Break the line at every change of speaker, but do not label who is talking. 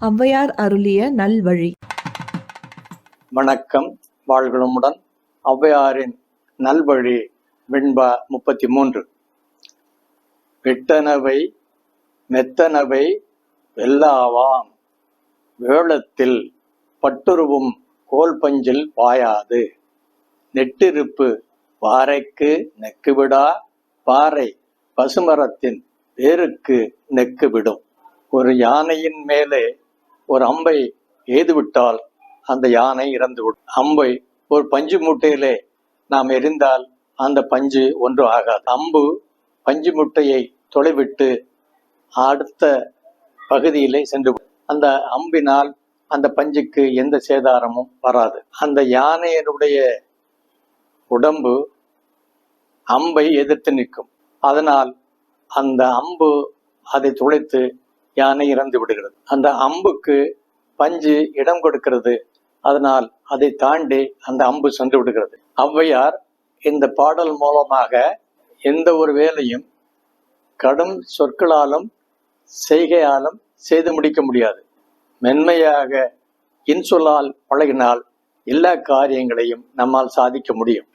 ஔவையார் அருளிய நல்வழி.
வணக்கம் வாழ்களுமுடன். ஔவையாரின் நல்வழி வெண்பா முப்பத்தி மூன்று வெட்டனவை மெத்தனவை வெல்லாவாம். வேளத்தில் பட்டுருவும் கோல் பஞ்சில் பாயாது. நெட்டிருப்பு பாறைக்கு நெக்குவிடா பாறை பசுமரத்தின் வேருக்கு நெக்குவிடும். ஒரு யானையின் மேலே ஒரு அம்பை எய்துவிட்டால் அந்த யானை இறந்துவிடும். அம்பை ஒரு பஞ்சு மூட்டையிலே நாம் எரிந்தால் அந்த பஞ்சு ஒன்று ஆகாது. அம்பு பஞ்சு முட்டையை தொலைவிட்டு அடுத்த பகுதியிலே சென்று அந்த அம்பினால் அந்த பஞ்சுக்கு எந்த சேதாரமும் வராது. அந்த யானையினுடைய உடம்பு அம்பை எதிர்த்து நிற்கும். அதனால் அந்த அம்பு அதை துளைத்து யானை இறந்து விடுகிறது. அந்த அம்புக்கு பஞ்சு இடம் கொடுக்கிறது. அதனால் அதை தாண்டி அந்த அம்பு சென்று விடுகிறது. ஔவையார் இந்த பாடல் மூலமாக எந்த ஒரு வேலையும் கடும் சொற்களாலும் செய்கையாலும் செய்து முடிக்க முடியாது. மென்மையாக இன்சொல்லால் பழகினால் எல்லா காரியங்களையும் நம்மால் சாதிக்க முடியும்.